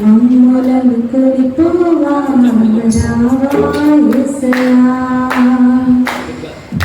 മമ്മലം കുടിപ്പോവാ രാവായ സയാ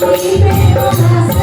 మా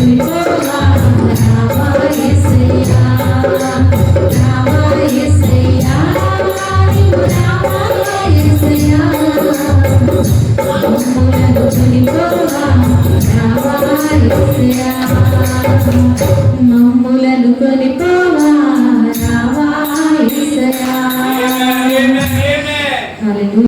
Thank you.